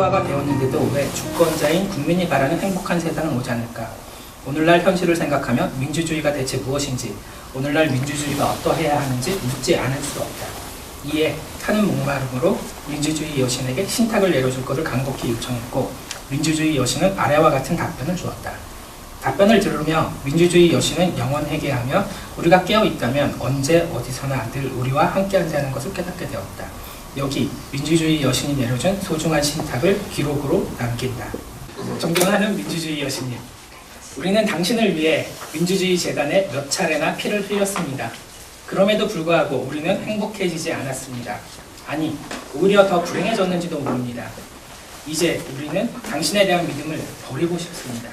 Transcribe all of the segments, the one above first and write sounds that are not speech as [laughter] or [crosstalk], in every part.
민주화가 되었는데도 왜 주권자인 국민이 바라는 행복한 세상은 오지 않을까? 오늘날 현실을 생각하면 민주주의가 대체 무엇인지, 오늘날 민주주의가 어떠해야 하는지 묻지 않을 수 없다. 이에 타는 목마름으로 민주주의 여신에게 신탁을 내려줄 것을 간곡히 요청했고, 민주주의 여신은 아래와 같은 답변을 주었다. 답변을 들으며 민주주의 여신은 영원회개하며 우리가 깨어 있다면 언제 어디서나 늘 우리와 함께 한다는 것을 깨닫게 되었다. 여기 민주주의 여신이 내려준 소중한 신탁을 기록으로 남긴다. 존경하는 민주주의 여신님, 우리는 당신을 위해 민주주의 재단에 몇 차례나 피를 흘렸습니다. 그럼에도 불구하고 우리는 행복해지지 않았습니다. 아니, 오히려 더 불행해졌는지도 모릅니다. 이제 우리는 당신에 대한 믿음을 버리고 싶습니다.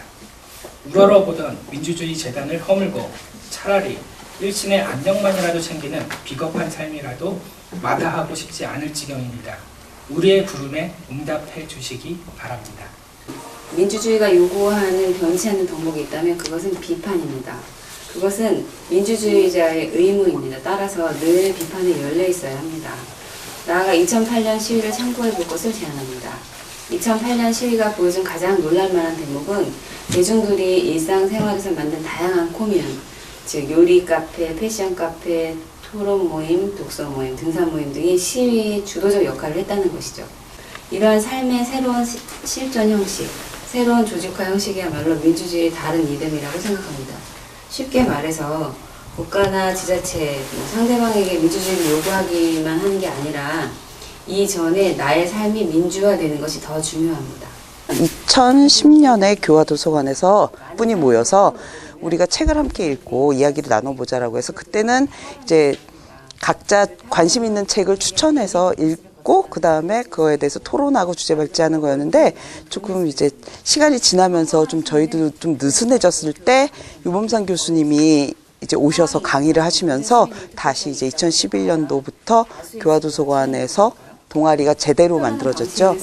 우러러 보던 민주주의 재단을 허물고 차라리 일신의 안녕만이라도 챙기는 비겁한 삶이라도 마다하고 싶지 않을 지경입니다. 우리의 부름에 응답해 주시기 바랍니다. 민주주의가 요구하는 변치 않는 덕목이 있다면 그것은 비판입니다. 그것은 민주주의자의 의무입니다. 따라서 늘 비판에 열려 있어야 합니다. 나아가 2008년 시위를 참고해 볼 것을 제안합니다. 2008년 시위가 보여준 가장 놀랄만한 대목은 대중들이 일상생활에서 만든 다양한 코뮌, 즉 요리 카페, 패션 카페, 토론 모임, 독서 모임, 등산 모임 등이 시위 주도적 역할을 했다는 것이죠. 이러한 삶의 새로운 시- 실존 형식, 새로운 조직화 형식이야말로 민주주의의 다른 이름이라고 생각합니다. 쉽게 말해서 국가나 지자체, 뭐 상대방에게 민주주의를 요구하기만 하는 게 아니라 이전에 나의 삶이 민주화되는 것이 더 중요합니다. 2010년에 교화도서관에서 분이 모여서 우리가 책을 함께 읽고 이야기를 나눠보자라고 해서 그때는 이제 각자 관심 있는 책을 추천해서 읽고 그 다음에 그거에 대해서 토론하고 주제 발제하는 거였는데 조금 이제 시간이 지나면서 좀 저희도 좀 느슨해졌을 때 유범상 교수님이 이제 오셔서 강의를 하시면서 다시 이제 2011년도부터 교화도서관에서 동아리가 제대로 만들어졌죠.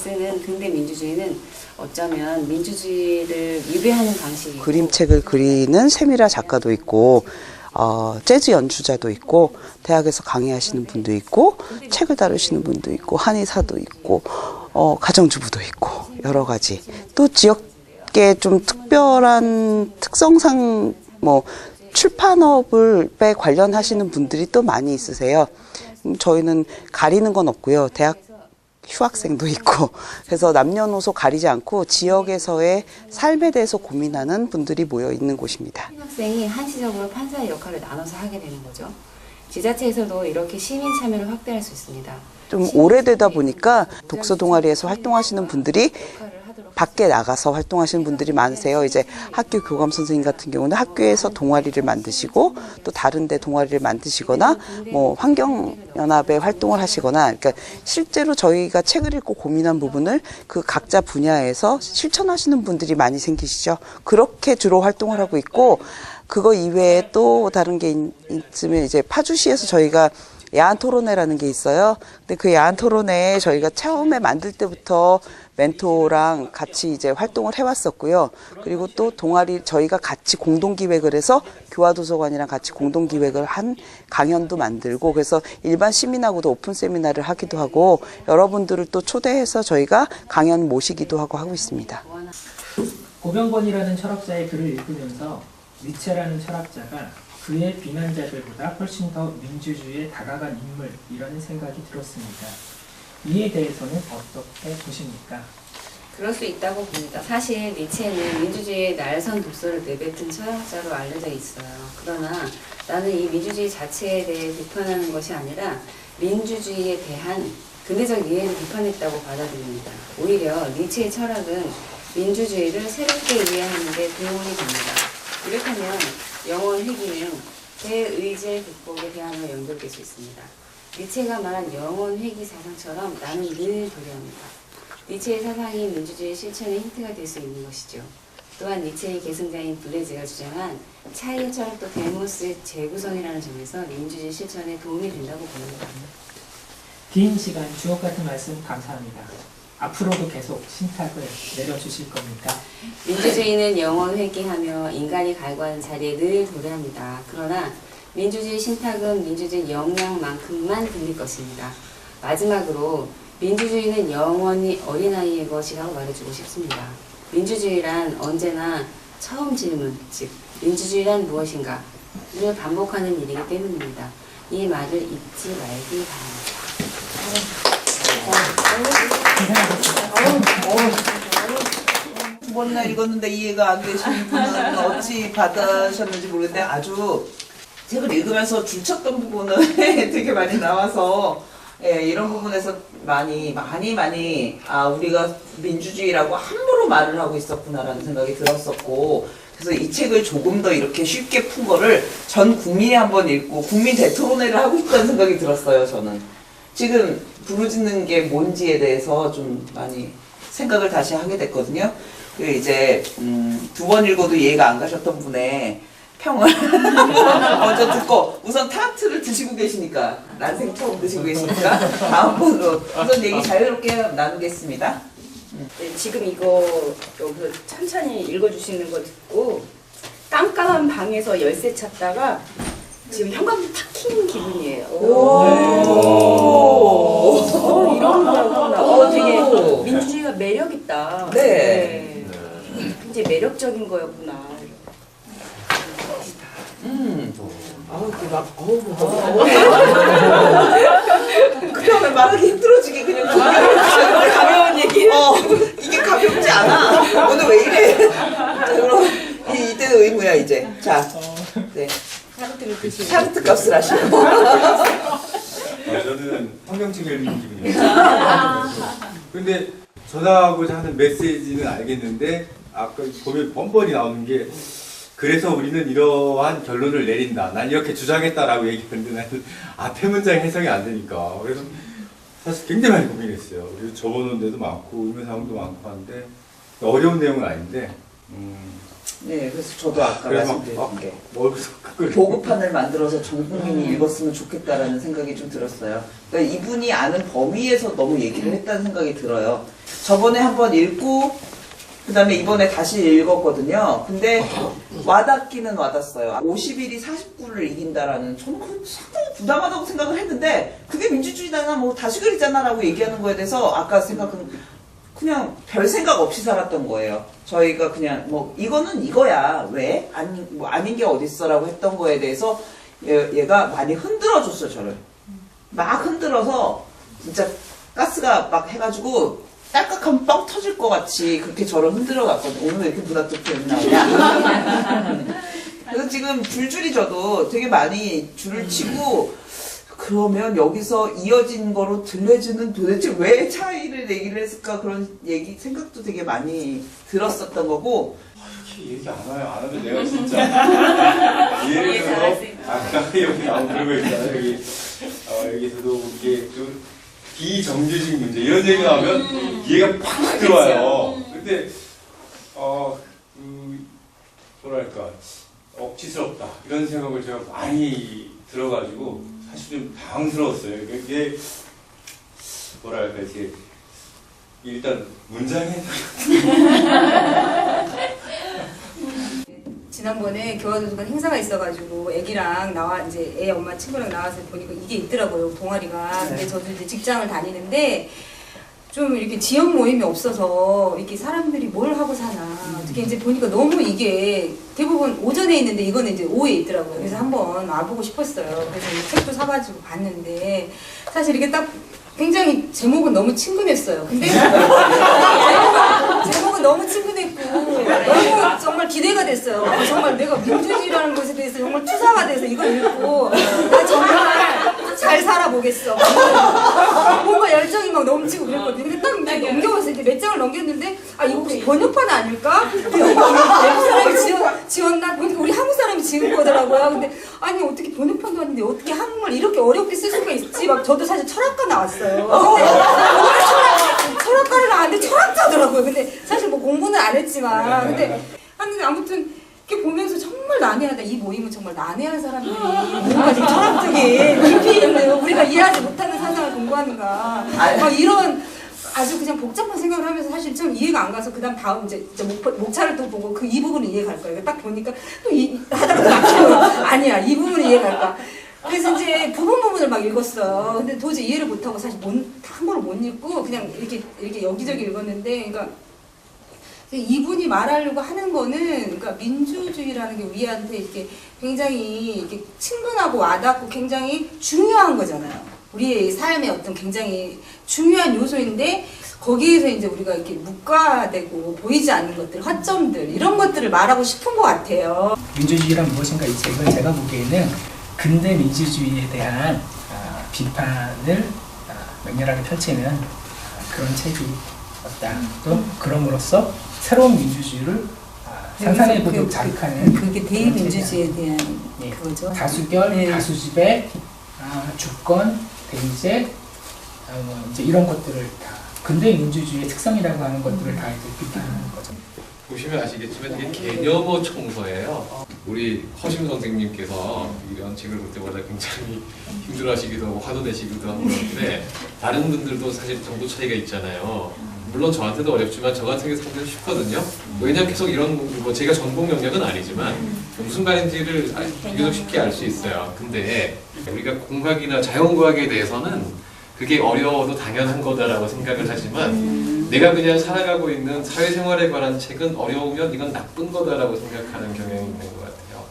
어쩌면 민주주의를 위배하는 방식이고 그림책을 그리는 세미라 작가도 있고 어, 재즈 연주자도 있고 대학에서 강의하시는 분도 있고 책을 다루시는 분도 있고 한의사도 있고 어, 가정주부도 있고 여러 가지 또 지역계 좀 특별한 특성상 뭐 출판업을에 관련하시는 분들이 또 많이 있으세요. 음, 저희는 가리는 건 없고요. 대학 휴학생도 있고 그래서 남녀노소 가리지 않고 지역에서의 삶에 대해서 고민하는 분들이 모여 있는 곳입니다. 학생이 한시적으로 판사의 역할을 나눠서 하게 되는 거죠. 지자체에서도 이렇게 시민 참여를 확대할 수 있습니다. 좀 오래되다 보니까 독서 동아리에서 활동하시는 분들이 밖에 나가서 활동하시는 분들이 많으세요. 이제 학교 교감 선생님 같은 경우는 학교에서 동아리를 만드시고 또 다른데 동아리를 만드시거나 뭐 환경 연합에 활동을 하시거나 그러니까 실제로 저희가 책을 읽고 고민한 부분을 그 각자 분야에서 실천하시는 분들이 많이 생기시죠. 그렇게 주로 활동을 하고 있고 그거 이외에 또 다른 게 있- 있으면 이제 파주시에서 저희가 야한 토론회라는 게 있어요. 근데 그 야한 토론회에 저희가 처음에 만들 때부터 멘토랑 같이 이제 활동을 해왔었고요. 그리고 또 동아리 저희가 같이 공동 기획을 해서 교화도서관이랑 같이 공동 기획을 한 강연도 만들고 그래서 일반 시민하고도 오픈 세미나를 하기도 하고 여러분들을 또 초대해서 저희가 강연 모시기도 하고 하고 있습니다. 고병건이라는 철학자의 글을 읽으면서 니체라는 철학자가 그의 비난자들보다 훨씬 더 민주주의에 다가간 인물이라는 생각이 들었습니다. 이에 대해서는 어떻게 보십니까? 그럴 수 있다고 봅니다. 사실 니체는 민주주의의 날선 독서를 내뱉은 철학자로 알려져 있어요. 그러나 나는 이 민주주의 자체에 대해 비판하는 것이 아니라 민주주의에 대한 근대적 이해를 비판했다고 받아들입니다. 오히려 니체의 철학은 민주주의를 새롭게 이해하는 데 도움이 됩니다. 이렇다면 영원 회귀는 대의제 극복의 대안으로 연결될 수 있습니다. 니체가 말한 영원 회귀 사상처럼 나는 늘 도래합니다. 니체의 사상이 민주주의 실천의 힌트가 될 수 있는 것이죠. 또한 니체의 계승자인 블레즈가 주장한 차이의 철학도 데모스의 재구성이라는 점에서 민주주의 실천에 도움이 된다고 봅니다. 긴 시간 주옥 같은 말씀 감사합니다. 앞으로도 계속 신탁을 내려주실 겁니까? 민주주의는 영원 회귀하며 인간이 갈구하는 자리에 늘 도래합니다. 그러나 민주주의 신탁은 민주주의 역량만큼만 들릴 것입니다. 마지막으로 민주주의는 영원히 어린아이의 것이라고 말해주고 싶습니다. 민주주의란 언제나 처음 질문, 즉 민주주의란 무엇인가? 를 반복하는 일이기 때문입니다. 이 말을 잊지 말기 바랍니다. 두 번이나 읽었는데 이해가 안 되시는 분은 어찌 받으셨는지 모르겠는데 아주 책을 읽으면서 줄쳤던 부분은 [laughs] 되게 많이 나와서 예, 이런 부분에서 많이 많이 많이 아 우리가 민주주의라고 함부로 말을 하고 있었구나라는 생각이 들었었고 그래서 이 책을 조금 더 이렇게 쉽게 푼 거를 전 국민이 한번 읽고 국민 대토론회를 하고 싶다는 생각이 들었어요 저는 지금 부르짖는 게 뭔지에 대해서 좀 많이 생각을 다시 하게 됐거든요. 그 이제 음, 두 번 읽어도 이해가 안 가셨던 분의 평을 [laughs] 먼저 듣고 우선 타르트를 드시고 계시니까 난생 처음 드시고 계시니까 다음 번으로 우선 얘기 자유롭게 나누겠습니다. 네, 지금 이거 여기서 천천히 읽어주시는 거 듣고 깜깜한 방에서 열쇠 찾다가 지금 현관문 탁킨 기분이에요. 어, 이런 거구나. 어, 되게 민주주의가 매력 있다. 네. 굉장히 매력적인 거였구나. 음. 이렇게 막 어우 그러면 말하기 힘들어지게 그냥 가벼운, 가벼운 얘기 어 이게 가볍지 않아 오늘 왜 이래 자 그럼 이, 이때는 의무야 이제 자 네. 드시고. 타르트 값을 하시고 아, 저는 환경책 열린 기분이에요. 근데 전하고자 하는 메시지는 알겠는데 아까 보면 번번이 나오는 게 그래서 우리는 이러한 결론을 내린다. 난 이렇게 주장했다라고 얘기했는데 나는 앞에 문장 해석이 안 되니까 그래서 사실 굉장히 많이 고민했어요. 그래서 적어놓은 데도 많고 의문사항도 많고 한데 어려운 내용은 아닌데 음, 네 그래서 저도 아까 말씀드린 막게 보급판을 만들어서 전 [laughs] 국민이 읽었으면 좋겠다라는 생각이 좀 들었어요. 그러니까 이분이 아는 범위에서 너무 얘기를 했다는 생각이 들어요. 저번에 한번 읽고 그 다음에 이번에 다시 읽었거든요. 근데 와닿기는 와닿았어요. 51이 49를 이긴다라는 저는 그 상당히 부담하다고 생각을 했는데 그게 민주주의잖아 뭐 다시글이잖아라고 얘기하는 거에 대해서 아까 생각은 그냥 별 생각 없이 살았던 거예요. 저희가 그냥 뭐 이거는 이거야 왜 아니 뭐 아닌 게 어딨어라고 했던 거에 대해서 얘, 얘가 많이 흔들어 줬어 저를 막 흔들어서 진짜 가스가 막 해가지고 딸깍하면 뻥 터질 것 같이 그렇게 저를 흔들어 갔거든. 오늘 왜 이렇게 문학적 표현이 나오냐? [laughs] 그래서 지금 줄줄이 저도 되게 많이 줄을 치고 그러면 여기서 이어진 거로 들려주는 도대체 왜 차이를 얘기를 했을까 그런 얘기 생각도 되게 많이 들었었던 거고 이렇게 얘기 안 해요. 안 하면 내가 진짜 [laughs] 예를 들어서 아까 여기 나온 그런 거 있잖아요. 여기 어, 여기서도 이게 좀 비정규직 문제 이런 얘기 나오면 이해가 팍 들어와요. 근데 어, 그, 뭐랄까 억지스럽다 이런 생각을 제가 많이 들어가지고 사실 좀 당황스러웠어요. 이게 뭐랄까 이제 일단 문장에 [laughs] 지난번에 교화도서관 행사가 있어가지고 애기랑 나와 이제 애 엄마 친구랑 나와서 보니까 이게 있더라고요 동아리가. 근데 저도 이제 직장을 다니는데 좀 이렇게 지역 모임이 없어서 이렇게 사람들이 뭘 하고 사나 어떻게 이제 보니까 너무 이게 대부분 오전에 있는데 이거는 이제 오후에 있더라고요. 그래서 한번 와보고 싶었어요. 그래서 이 책도 사가지고 봤는데 사실 이게 딱 굉장히 제목은 너무 친근했어요. 근데 [laughs] 제목은 너무 친근했고 너무 정말 기대가 됐어요. 어, 정말 내가 민주주의라는 것에 대해서 정말 투사가 돼서 이걸 읽고 나 정말 잘 살아보겠어. 뭔가 열정이 막 넘치고 그랬거든요. 근데 딱 이제 넘겨봤을 때 몇 장을 넘겼는데 아 이거 혹시 번역판 아닐까? [laughs] 사람이 지었, 지었나? 보니까 우리 한국 사람 이 지은 거더라고요. 근데 아니 어떻게 번역판도 아닌데 어떻게 한국말 이렇게 어렵게 쓸 수가 있지? 막 저도 사실 철학과 나왔어요. 근데 철학, 철학과를 나왔는데 철학자더라고요. 근데 사실 뭐 공부는 안 했지만 근데 근데 아무튼 이렇게 보면서 정말 난해하다. 이 모임은 정말 난해한 사람들이 뭔가 좀 철학적인 깊이 있는 우리가 이해하지 못하는 사상을 공부하는가. 막 이런 아주 그냥 복잡한 생각을 하면서 사실 좀 이해가 안 가서 그다음 다음 이제, 이제 목, 목차를 또 보고 그 이 부분은 이해 갈 거예요. 딱 보니까 또 이, 하다가 또 막히고 [laughs] 아니야 이 부분은 이해 갈까. 그래서 이제 부분 부분을 막 읽었어요. 근데 도저히 이해를 못하고 사실 못, 한 번을 못 읽고 그냥 이렇게 이렇게 여기저기 읽었는데, 그러니까 이분이 말하려고 하는 거는 그러니까 민주주의라는 게 우리한테 이렇게 굉장히 이렇게 친근하고 와닿고 굉장히 중요한 거잖아요. 우리의 삶의 어떤 굉장히 중요한 요소인데 거기에서 이제 우리가 이렇게 묵과되고 보이지 않는 것들, 허점들 이런 것들을 말하고 싶은 것 같아요. 민주주의란 무엇인가 이 책은 제가 보기에는 근대 민주주의에 대한 아, 비판을 아, 맹렬하게 펼치는 아, 그런 책이었다. 또 그럼으로써 새로운 민주주의를 아, 상상해보도록 자극하는 그게 그런 대의민주주의에 대한 예. 그거죠. 다수결, 네. 다수집의 아, 주권, 아, 뭐 이제 이런 것들을 다 근대 민주주의의 특성이라고 하는 것들을 다 이제 비판하는 거죠. 보시면 아시겠지만 이게 개념어 총서예요. 우리 허심 선생님께서 이런 책을 볼 때마다 굉장히 힘들어하시기도 하고 화도 내시기도 하고 그런데 다른 분들도 사실 정도 차이가 있잖아요. 물론 저한테도 어렵지만 저 같은 게 상당히 쉽거든요. 왜냐면 계속 이런 뭐 제가 전공 영역은 아니지만 무슨 말인지를 아- 비교적 쉽게 알 수 있어요. 근데 우리가 공학이나 자연과학에 대해서는 그게 어려워도 당연한 거다라고 생각을 하지만 내가 그냥 살아가고 있는 사회생활에 관한 책은 어려우면 이건 나쁜 거다라고 생각하는 경향이 있는 것 같아요.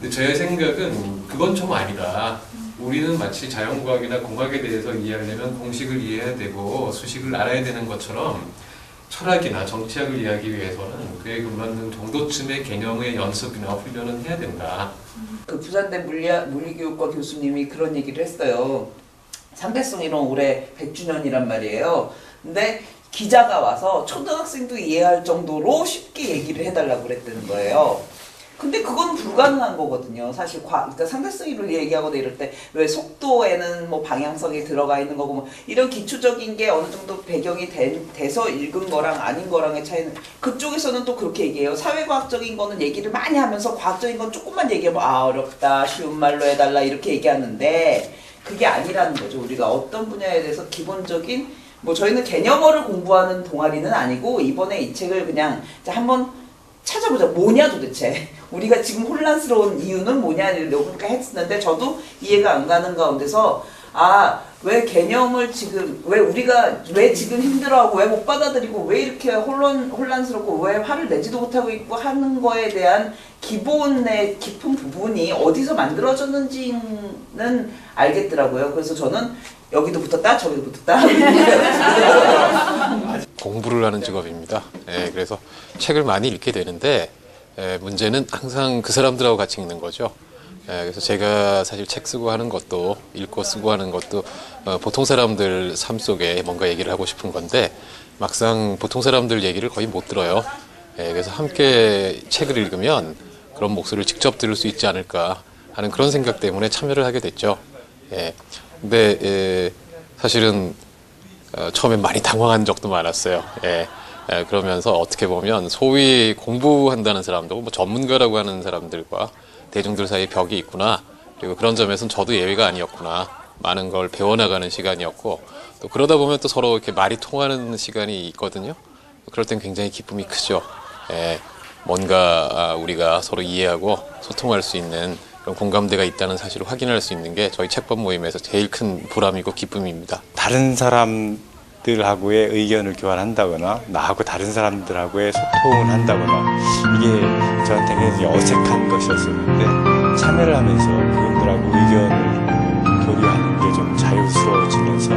근데 저의 생각은 그건 좀 아니다. 우리는 마치 자연과학이나 공학에 대해서 이해하려면 공식을 이해해야 되고 수식을 알아야 되는 것처럼 철학이나 정치학을 이해하기 위해서는 그에 걸맞는 정도쯤의 개념의 연습이나 훈련은 해야 된다. 그 부산대 물리, 물리교육과 교수님이 그런 얘기를 했어요. 상대성 이론 올해 100주년이란 말이에요. 근데 기자가 와서 초등학생도 이해할 정도로 쉽게 얘기를 해달라고 그랬다는 거예요. 근데 그건 불가능한 거거든요. 사실 과, 그러니까 상대성 이론 얘기하거나 이럴 때 왜 속도에는 뭐 방향성이 들어가 있는 거고 뭐 이런 기초적인 게 어느 정도 배경이 된, 돼서 읽은 거랑 아닌 거랑의 차이는 그쪽에서는 또 그렇게 얘기해요. 사회과학적인 거는 얘기를 많이 하면서 과학적인 건 조금만 얘기하면 아 어렵다 쉬운 말로 해달라 이렇게 얘기하는데 그게 아니라는 거죠. 우리가 어떤 분야에 대해서 기본적인 뭐 저희는 개념어를 공부하는 동아리는 아니고 이번에 이 책을 그냥 한번 찾아보자. 뭐냐 도대체. 우리가 지금 혼란스러운 이유는 뭐냐 이러니까 했었는데 저도 이해가 안 가는 가운데서 아, 왜 개념을 지금 왜 우리가 왜 지금 힘들어하고 왜 못 받아들이고 왜 이렇게 혼란 혼란스럽고 왜 화를 내지도 못하고 있고 하는 거에 대한 기본의 깊은 부분이 어디서 만들어졌는지는 알겠더라고요. 그래서 저는 여기도 붙었다, 저기도 붙었다. [laughs] [laughs] 공부를 하는 직업입니다. 예, 그래서 책을 많이 읽게 되는데 예, 문제는 항상 그 사람들하고 같이 읽는 거죠. 예, 그래서 제가 사실 책 쓰고 하는 것도 읽고 쓰고 하는 것도 어, 보통 사람들 삶 속에 뭔가 얘기를 하고 싶은 건데 막상 보통 사람들 얘기를 거의 못 들어요. 예, 그래서 함께 책을 읽으면 그런 목소리를 직접 들을 수 있지 않을까 하는 그런 생각 때문에 참여를 하게 됐죠. 예, 근데 예, 사실은 어, 처음엔 많이 당황한 적도 많았어요. 예. 예, 그러면서 어떻게 보면 소위 공부한다는 사람들, 뭐 전문가라고 하는 사람들과 대중들 사이에 벽이 있구나. 그리고 그런 점에서는 저도 예외가 아니었구나. 많은 걸 배워나가는 시간이었고, 또 그러다 보면 또 서로 이렇게 말이 통하는 시간이 있거든요. 그럴 땐 굉장히 기쁨이 크죠. 예, 뭔가 아, 우리가 서로 이해하고 소통할 수 있는 그런 공감대가 있다는 사실을 확인할 수 있는 게 저희 책법 모임에서 제일 큰 보람이고 기쁨입니다. 다른 사람들하고의 의견을 교환한다거나 나하고 다른 사람들하고의 소통을 한다거나 이게 저한테 굉장히 어색한 것이었었는데 참여를 하면서 그분들하고 의견을 교류하는 게 좀 자유스러워지면서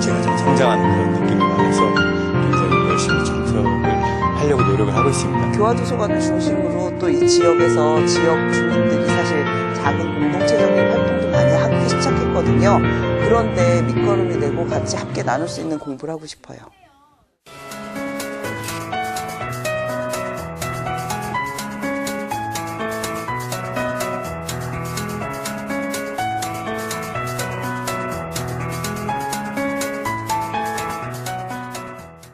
제가 좀 성장하는 그런 느낌이 많아서 굉장히 열심히 참석을 하려고 노력을 하고 있습니다. 교화도서관을 중심으로 또 이 지역에서 지역 주민들이 작은 공동체적인 활동도 많이 하기 시작했거든요. 그런데 밑거름이 되고 같이 함께 나눌 수 있는 공부를 하고 싶어요.